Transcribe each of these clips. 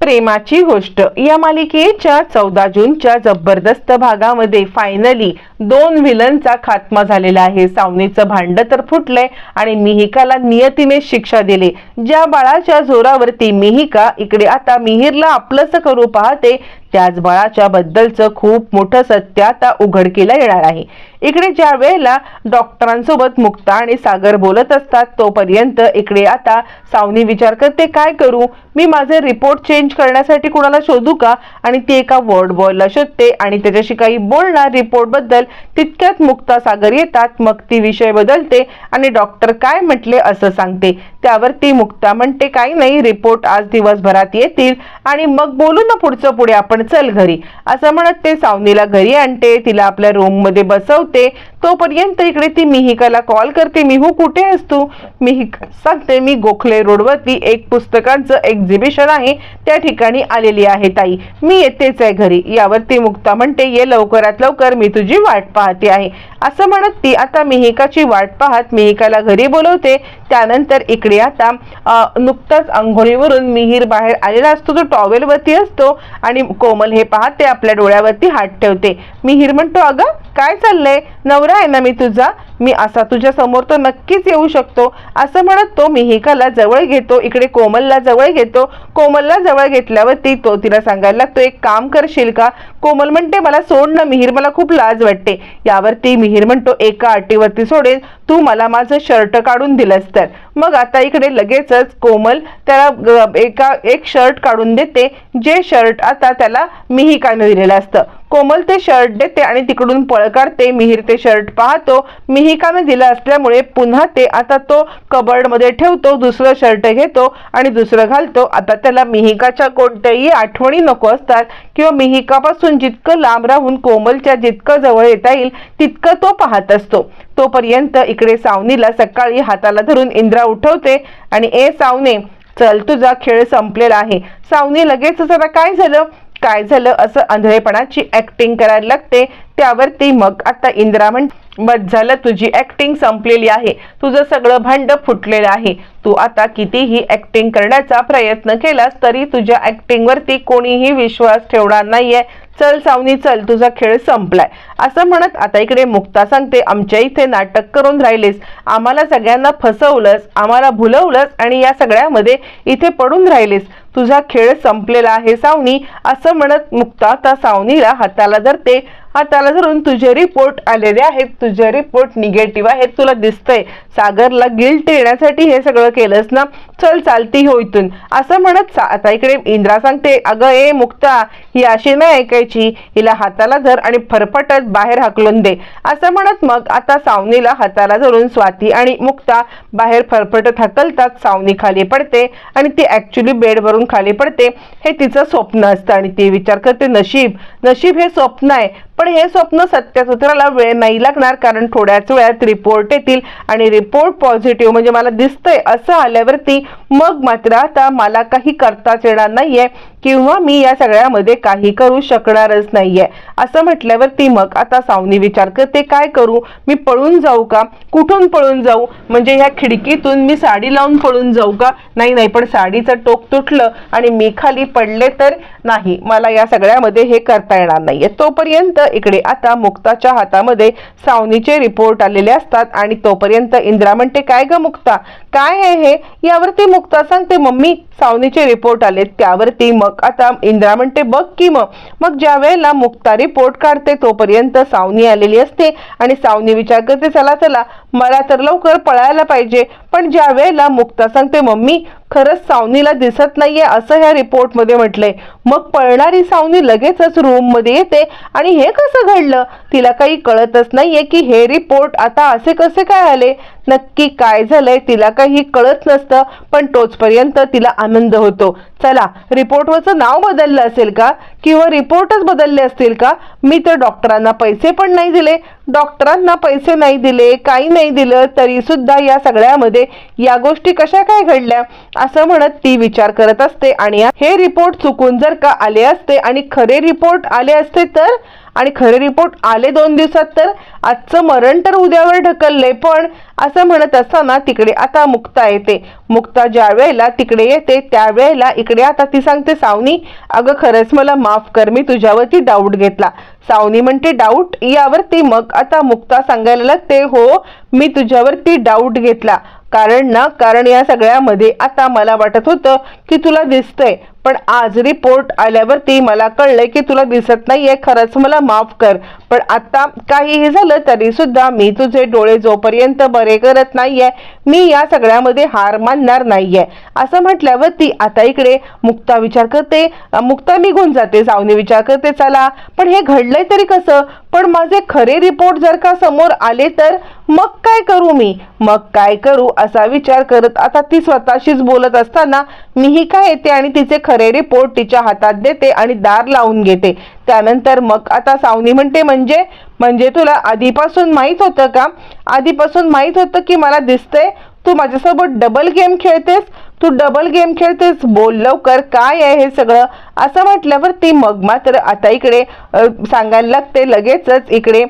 प्रेमाची गोष्ट. या मालिकेच्या चौदा जूनच्या जबरदस्त भागामध्ये फायनली दोन विलनचा खात्मा झालेला आहे. सावनीचं भांड तर फुटलंय आणि मिहिकाला नियतीने शिक्षा दिली. ज्या बाळाच्या जोरावरती मिहिका इकडे आता मिहिरला आपलंसं करू पाहते त्याच बाळाच्या बद्दलचं खूप मोठं सत्य आता उघडकीला येणार आहे. इकडे ज्या वेळेला डॉक्टरांसोबत मुक्ता आणि सागर बोलत असतात तोपर्यंत इकडे आता सावनी विचार करते काय करू? मी माझे रिपोर्ट चेंज करण्यासाठी कुणाला शोधू का? आणि ती एका वॉर्ड बॉयला शोधते आणि त्याच्याशी काही बोलणार रिपोर्टबद्दल तितक्यात मुक्ता सागर येतात मग ती विषय बदलते आणि डॉक्टर काय म्हटले असं सांगते. त्यावर ती मुक्ता म्हणते काही नाही रिपोर्ट आज दिवसभरात येतील आणि मग बोलू ना पुढचं पुढे आपण चल घरी. असं म्हणत ते सावनीला घरी आणते तिला आपल्या रूममध्ये बसवते. तोपर्यंत इकडे ती मिहिकाला कॉल करते मिहू कुठे आहेस तू? मिहिक सांगते मी गोखले रोडवरती एक पुस्तकांचं एक्झिबिशन आहे त्या ठिकाणी आलेली आहे ताई. मी येतेच आहे घरी. यावरती मुक्ता म्हणते ये लवकरात लवकर मी तुझी वाट पाहते आहे. असं म्हणत ती आता मिहिकाची वाट पाहत मिहिकाला घरी बोलवते. त्यानंतर इकडे आता नुकताच आंघोळीवरून मिहीर बाहेर आलेला असतो तो टॉवेलवरती असतो आणि कोमल हे पाहते आपल्या डोळ्यावरती हात ठेवते. मिहीर म्हणतो अगं काय चाललंय? नवर आहे ना मी तुझा? मी असा तुझ्या समोर तर नक्कीच येऊ शकतो असं म्हणत तो मिहिकाला जवळ घेतो इकडे कोमलला जवळ घेतो. कोमलला जवळ घेतल्यावरती तो तिला सांगायला लागतो एक काम करशील का? कोमल म्हणते मला सोड ना मिहीर मला खूप लाज वाटते. यावरती मिहीर म्हणतो एका अटीवरती सोडेल तू मला माझं शर्ट काढून दिलंस तर. मग आता इकडे लगेचच कोमल त्याला एका एक शर्ट काढून देते जे शर्ट आता त्याला मिहिकानं दिलेलं असतं. कोमल ते शर्ट देते आणि तिकडून पळ काढते मिहीर ते शर्ट पाहतो मिहिकानं दिलं असल्यामुळे पुन्हा ते आता तो कबर्डमध्ये ठेवतो दुसरं शर्ट घेतो आणि दुसरं घालतो. आता त्याला मिहिकाच्या कोणत्याही आठवणी नको असतात किंवा मिहिकापासून जितकं लांब राहून कोमलच्या जितकं जवळ येता येईल तितकं तो पाहत असतो. तोपर्यंत इकडे सावनीला सकाळी हाताला धरून इंद्रा उठवते आणि ए सावने चल तुझा खेळ संपलेला आहे. सावनी लगेच जरा काय झालं? काय झालं असं आंधळेपणाची ऍक्टिंग करायला लागते त्यावरती मग आता इंदिरा म्हण मत झालं तुझी ऍक्टिंग संपलेली आहे. तुझं सगळं भांड फुटलेलं आहे. तू आता कितीही ऍक्टिंग करण्याचा प्रयत्न केलास तरी तुझ्या ऍक्टिंग वरती कोणीही विश्वास ठेवणार नाहीये. चल सावनी चल तुझा खेळ संपलाय. असं म्हणत आता इकडे मुक्ता सांगते आमच्या इथे नाटक करून राहिलेस. आम्हाला सगळ्यांना फसवलंस आम्हाला भुलवलंस आणि या सगळ्यामध्ये इथे पडून राहिलेस. तुझा खेळ संपलेला आहे सावनी असं म्हणत मुक्ता आता सावनीला हाताला धरते. हाताला धरून तुझे रिपोर्ट आलेले आहेत. तुझे रिपोर्ट निगेटिव्ह आहेत. तुला दिसतंय. सागरला गिल्ट येण्यासाठी हे सगळं केलंस ना? चल चालती हो इथून. असं म्हणत आता इकडे इंद्रा सांगते अगं ए मुक्ता ही अशी नाही ऐकायची. हिला हाताला धर आणि फरफटत बाहेर हाकलून दे. असं म्हणत मग आता सावनीला हाताला धरून स्वाती आणि मुक्ता बाहेर फरफटत हकलतात. सावनी खाली पडते आणि ती ऍक्च्युली बेडवरून खाली पडते. हे तिचं स्वप्न असतं आणि ती विचार करते नशीब नशीब हे स्वप्न आहे. पण हे स्वप्न सत्यात उतरायला वेळ नाही लागणार कारण थोड्याच वेळात रिपोर्ट येतील आणि रिपोर्ट पॉझिटिव्ह म्हणजे मला दिसतंय असं आल्यावरती मग मात्र आता मला काही करताच येणार नाहीये. किंवा मी या सगळ्यामध्ये काही करू शकणारच नाहीये. असं म्हटल्यावर ती मग आता सावनी विचार करते काय करू? मी पळून जाऊ का? कुठून पळून जाऊ? म्हणजे ह्या खिडकीतून मी साडी लावून पळून जाऊ का? नाही नाही पण साडीचं टोक तुटलं आणि मी खाली पडले तर नाही. मला या सगळ्यामध्ये हे करता येणार नाहीये. तोपर्यंत इकडे आता मुक्ताच्या हातामध्ये सावनीचे रिपोर्ट आलेले असतात आणि तोपर्यंत इंद्रा म्हणते काय ग मुक्ता? काय आहे हे? यावरती मुक्ता सांगते मम्मी सावनीचे रिपोर्ट आले त्यावरती मग आता इंद्रा म्हणते बघ की मग. मग ज्या वेळेला मुक्ता रिपोर्ट काढते तोपर्यंत सावनी आलेली असते. आणि सावनी विचार करते चला चला. मला तर लवकर पळायला पाहिजे. पण ज्या वेळेला मुक्ता सांगते मम्मी खरंच सावनीला दिसत नाहीये असं ह्या रिपोर्टमध्ये म्हटलंय. मग पळणारी सावनी लगेचच रूममध्ये येते आणि हे कसं घडलं? तिला काही कळतच नाहीये की हे रिपोर्ट आता असे कसे काय आले? नक्की काय झालंय तिला काही कळत नसतं पण तोचपर्यंत तिला आनंद होतो. चला रिपोर्टवरचं नाव बदललं असेल का? किंवा रिपोर्टच बदलले असतील का? मी तर डॉक्टरांना पैसे पण नाही दिले. डॉक्टरांना पैसे नाही दिले काही नाही दिलं तरी सुद्धा या सगळ्यामध्ये या गोष्टी कशा काय घडल्या? असं म्हणत ती विचार करत असते आणि हे रिपोर्ट चुकून जर का आले असते आणि खरे रिपोर्ट आले असते तर? आणि खरे रिपोर्ट आले दोन दिवसात तर? आजचं मरण तर उद्यावर ढकलले पण असं म्हणत असताना तिकडे आता मुक्ता येते. मुक्ता ज्या वेळेला तिकडे येते त्यावेळेला इकडे आता ती सांगते सावनी अगं खरंच मला माफ कर मी तुझ्यावरती डाऊट घेतला. सावनी म्हणते डाऊट? यावरती मग आता मुक्ता सांगायला लागते हो मी तुझ्यावरती डाऊट घेतला. कारण ना कारण या सगळ्यामध्ये आता मला वाटत होतं की तुला दिसतंय. पण आज रिपोर्ट आल्यावरती मला कळलंय की तुला दिसत नाहीये. खरंच मला माफ कर. पण आता काहीही झालं तरी सुद्धा मी तुझे डोळे जोपर्यंत बरे करत नाहीये मी या सगळ्यामध्ये हार मानणार नाहीये. असं म्हटल्यावरती आता इकडे मुक्ता विचार करते. मुक्ता निघून जाते. जाऊने विचार करते चला पण हे घडलंय तरी कसं? पण माझे खरे रिपोर्ट जर का समोर आले तर मग काय करू मी? मग काय करू? असा विचार करत आता ती स्वतःशीच बोलत असताना मीही काय येते आणि तिचे खरे रिपोर्ट तिच्या हातात देते आणि दार लावून घेते. त्यानंतर मग आता सावनी म्हणते म्हणजे? म्हणजे तुला आधीपासून माहीत होतं का? आधीपासून माहीत होतं की मला दिसतंय तू माझ्यासोबत डबल गेम खेळतेस? तू डबल गेम खेळतेस? बोल लवकर काय आहे हे सगळं? असं म्हटल्यावर ती मग मात्र आता इकडे सांगायला लागते लगेचच इकडे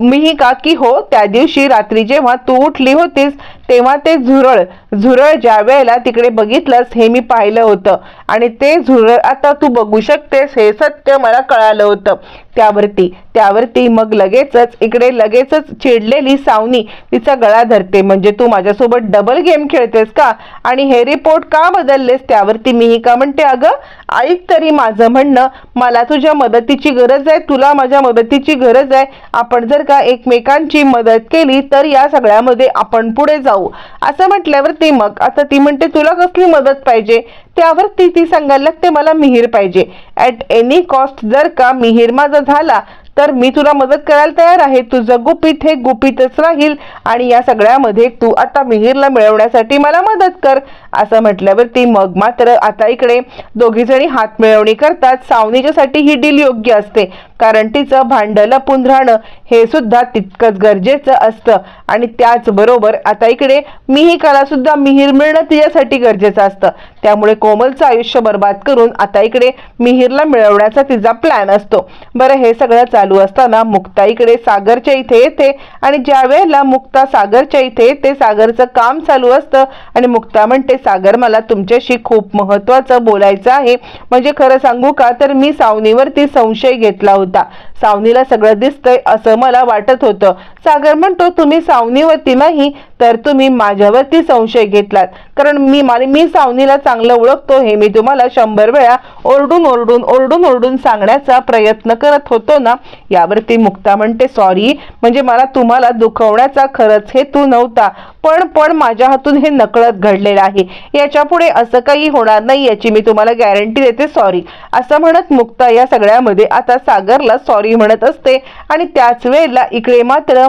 मीही का की हो त्या दिवशी रात्री जेव्हा तू उठली होतीस तेव्हा ते झुरळ झुरळ ज्या वेळेला तिकडे बघितलंस हे मी पाहिलं होतं. आणि ते झुरळ आता तू बघू शकतेस हे सत्य मला कळालं होतं. त्यावरती त्यावरती मग लगेचच इकडे लगेचच चिडलेली सावनी तिचा गळा धरते. म्हणजे तू माझ्यासोबत डबल गेम खेळतेस का? आणि हे रिपोर्ट का बदललेस? त्यावरती मीही का म्हणते अगं ऐक तरी माझं म्हणणं. मला तुझ्या मदतीची गरज आहे तुला माझ्या मदतीची गरज आहे. आपण जर का एकमेकांची मदत केली तर या सगळ्यामध्ये आपण पुढे जाऊ. असं म्हटल्यावर ती मग आता ती म्हणते तुला कसली मदत पाहिजे? त्यावर ती ती सांगायला लागते मला मिहीर पाहिजे. ॲट एनी कॉस्ट जर का मिहीर माझा झाला तर मी तुला मदत करायला तयार आहे. तुझं गुपित हे गुपितच राहील आणि या सगळ्यामध्ये तू आता मिहीरला मिळवण्यासाठी मला मदत कर. असं म्हटल्यावर ती मग मात्र आता इकडे दोघी जणी हात मिळवणी करतात. सावनीच्यासाठी ही डील योग्य असते. कारण तिचं भांडं लपून राहणं हे सुद्धा तितकंच गरजेचं असतं. आणि त्याचबरोबर आता इकडे मिहिकाला सुद्धा मिहीर मिळणं तिच्यासाठी गरजेचं असतं. त्यामुळे कोमलचं आयुष्य बर्बाद करून आता इकडे मिहीरला मिळवण्याचा तिचा प्लॅन असतो. बरं हे सगळं चालू असताना मुक्ता इकडे सागरच्या इथे येते आणि ज्या वेळेला मुक्ता सागरच्या इथे येते सागरचं काम चालू असतं आणि मुक्ता म्हणते सागर मला तुमच्याशी खूप महत्वाचं बोलायचं आहे. म्हणजे खरं सांगू का? तर मी सावनीवरती संशय घेतला होता. सावनीला सगळं दिसतंय असं मला वाटत होतं. सागर म्हणतो तुम्ही सावनीवरती नाही तर तुम्ही माझ्यावरती संशय घेतलात. कारण मी मला मी सावनीला चांगलं ओळखतो हे मी तुम्हाला शंभर वेळा ओरडून ओरडून ओरडून ओरडून सांगण्याचा प्रयत्न करत होतो ना? यावरती मुक्ता म्हणते सॉरी म्हणजे मला तुम्हाला दुखवण्याचा खरंच हेतू नव्हता. पण पण माझ्या हातून हे नकळत घडलेलं आहे. याच्यापुढे असं काही होणार नाही याची मी तुम्हाला गॅरंटी देते. सॉरी असं म्हणत मुक्ता या सगळ्यामध्ये आता सागर सरकारला सॉरी म्हणत असते. आणि त्याच वेळेला इकडे मात्र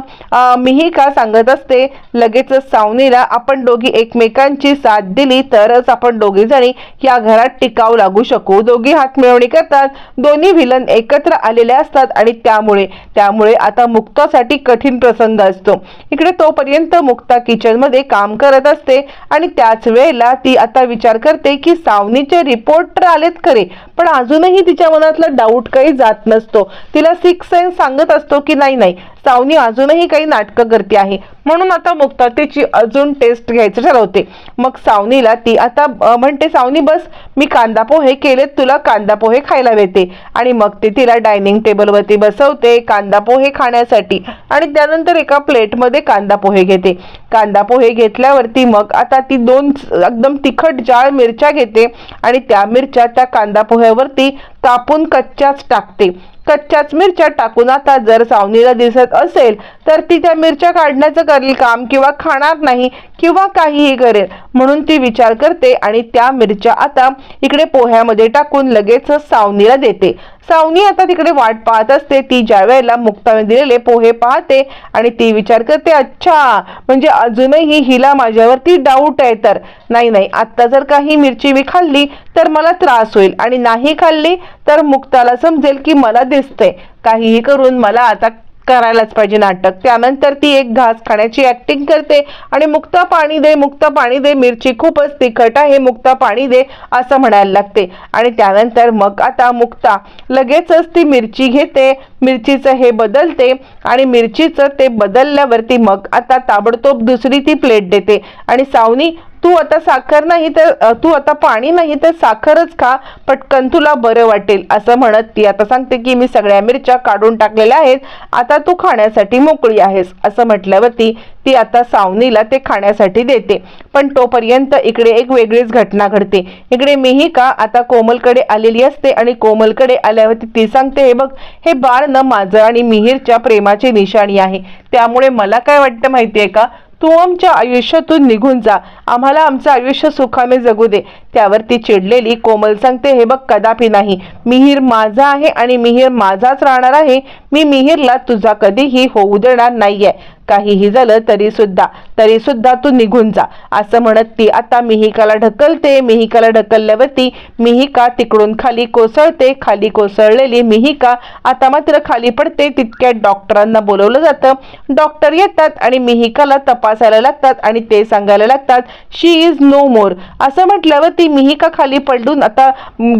मीही का सांगत असते लगेच सावनीला आपण दोघी एकमेकांची साथ दिली तरच आपण दोघी जणी या घरात टिकाव लागू शकू. दोघी हात मिळवणी करतात. दोन्ही विलन एकत्र आलेले असतात आणि त्यामुळे त्यामुळे आता मुक्तासाठी कठीण प्रसंग असतो. इकडे तोपर्यंत मुक्ता किचनमध्ये काम करत असते आणि त्याच वेळेला ती आता विचार करते की सावनीचे रिपोर्टर आलेत खरे. पण अजूनही तिच्या मनातला डाऊट काही जात नसतो. तिला सिक्स सेन्स सांगत असतो की नाही नाही सावनी अजूनही काही नाटकं करते आहे. म्हणून आता मुक्ता तिची अजून टेस्ट घ्यायचं ठरवते. मग सावनीला ती आता म्हणते सावनी बस मी कांदा पोहे केलेत तुला कांदा पोहे खायला देते आणि मग ते तिला डायनिंग टेबलवरती बसवते कांदा पोहे खाण्यासाठी आणि त्यानंतर एका प्लेटमध्ये कांदा पोहे घेते. कांदा पोहे घेतल्यावरती मग आता ती दोन एकदम तिखट जाळ मिरच्या घेते आणि त्या मिरच्या त्या कांदा पोह्यावरती कापून कच्च्याच टाकते. कच्च्याच मिरच्या टाकून आता जर सावनीला दिसत असेल तर ती त्या मिरच्या काढण्याचं करेल काम किंवा खाणार नाही किंवा काहीही करेल म्हणून ती विचार करते आणि त्या मिरच्या आता इकडे पोह्यामध्ये टाकून लगेच सावनीला देते. सावनी आता तिकडे वाट पाहत असते. ती ज्या वेळेला मुक्ताने दिलेले पोहे पाहते आणि ती विचार करते अच्छा म्हणजे अजूनही हिला माझ्यावरती डाऊट आहे तर. नाही नाही आत्ता जर काही मिरची मी खाल्ली तर मला त्रास होईल. आणि नाही खाल्ली तर मुक्ताला समजेल की मला दिसते काहीही करून मला आता करायलाच पाहिजे नाटक. त्यानंतर ती एक घास खाण्याची ऍक्टिंग करते आणि मुक्ता पाणी दे मुक्त पाणी दे मिरची खूपच तिखट आहे मुक्ता पाणी दे असं म्हणायला लागते. आणि त्यानंतर मग आता मुक्ता लगेचच ती मिरची घेते मिरचीचं हे बदलते आणि मिरचीचं ते बदलल्यावरती मग आता ताबडतोब दुसरी ती प्लेट देते. आणि सावनी तू आता साखर नाही तर तू आता पाणी नाही तर साखरच खा पटकन तुला बरं वाटेल असं म्हणत ती आता सांगते की मी सगळ्या मिरच्या काढून टाकलेल्या आहेत आता तू खाण्यासाठी मोकळी आहेस असं म्हटल्यावरती ती आता सावनीला ते खाण्यासाठी देते. पण तोपर्यंत इकडे एक वेगळीच घटना घडते. इकडे मीही का आता कोमलकडे आलेली असते आणि कोमलकडे आल्यावरती ती सांगते हे बघ हे बाळ न माझं आणि मिहीरच्या प्रेमाची निशाणी आहे. त्यामुळे मला काय वाटतं माहितीये का? तू आमच्या आयुष्यातून निघून जा. आम्हाला आमचं आयुष्य सुखाने जगू दे. त्यावरती चिडलेली कोमल सांगते हे बघ कदापि नाही. मिहीर माझा आहे आणि मिहीर माझाच राहणार आहे. मी मिहीरला तुझा कधीही होऊ देणार नाहीये. काहीही झालं तरी सुद्धा तरी सुद्धा तू निघून जा. असं म्हणत ती आता मिहिकाला ढकलते. मिहिकाला ढकलल्यावरती मिहिका तिकडून खाली कोसळते. खाली कोसळलेली मिहिका आता मात्र खाली पडते. तितक्यात डॉक्टरांना बोलवलं जातं. डॉक्टर येतात आणि मिहिकाला तपासायला लागतात आणि ते सांगायला लागतात शी इज नो मोर असं म्हटल्यावरती मिहिका खाली पडून आता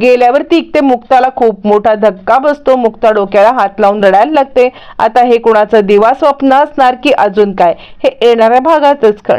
गेल्यावरती ते मुक्ताला खूप मोठा धक्का बसतो. मुक्ता डोक्याला हात लावून रडायला लागते. आता हे कुणाचं दिवा स्वप्न असणार की अजून काय? हे येणाऱ्या भागातच कळ